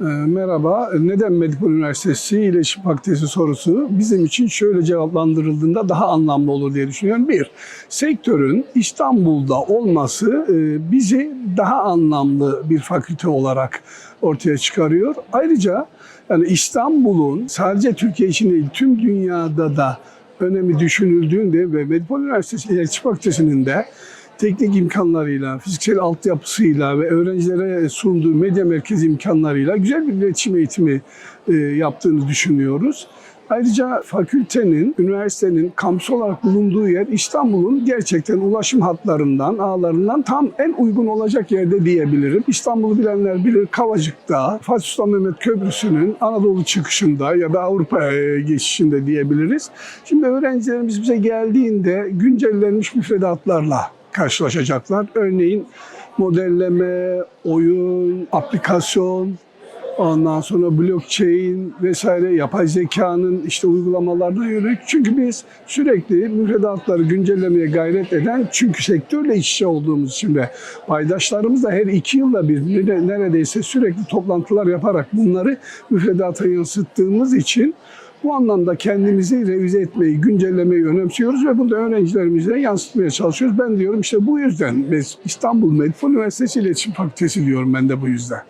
Ee, Merhaba, neden Medipol Üniversitesi İletişim Fakültesi sorusu bizim için şöyle cevaplandırıldığında daha anlamlı olur diye düşünüyorum. Bir, sektörün İstanbul'da olması e, bizi daha anlamlı bir fakülte olarak ortaya çıkarıyor. Ayrıca yani İstanbul'un sadece Türkiye için değil tüm dünyada da önemi düşünüldüğünde ve Medipol Üniversitesi İletişim Fakültesi'nin de teknik imkanlarıyla, fiziksel altyapısıyla ve öğrencilere sunduğu medya merkezi imkanlarıyla güzel bir iletişim eğitimi e, yaptığını düşünüyoruz. Ayrıca fakültenin, üniversitenin kampüs olarak bulunduğu yer İstanbul'un gerçekten ulaşım hatlarından, ağlarından tam en uygun olacak yerde diyebilirim. İstanbul'u bilenler bilir Kavacık'ta, Fatih Sultan Mehmet Köprüsü'nün Anadolu çıkışında ya da Avrupa geçişinde diyebiliriz. Şimdi öğrencilerimiz bize geldiğinde güncellenmiş müfredatlarla karşılaşacaklar. Örneğin modelleme, oyun, aplikasyon, ondan sonra blockchain vesaire yapay zekanın işte uygulamalarına yönelik. Çünkü biz sürekli müfredatları güncellemeye gayret eden çünkü sektörle iç içe olduğumuz için ve paydaşlarımız da her iki yılda bir nere- neredeyse sürekli toplantılar yaparak bunları müfredata yansıttığımız için bu anlamda kendimizi revize etmeyi, güncellemeyi önemsiyoruz ve bunu da öğrencilerimize yansıtmaya çalışıyoruz. Ben diyorum işte bu yüzden biz İstanbul Medipol Üniversitesi İletişim Fakültesi diyorum ben de bu yüzden.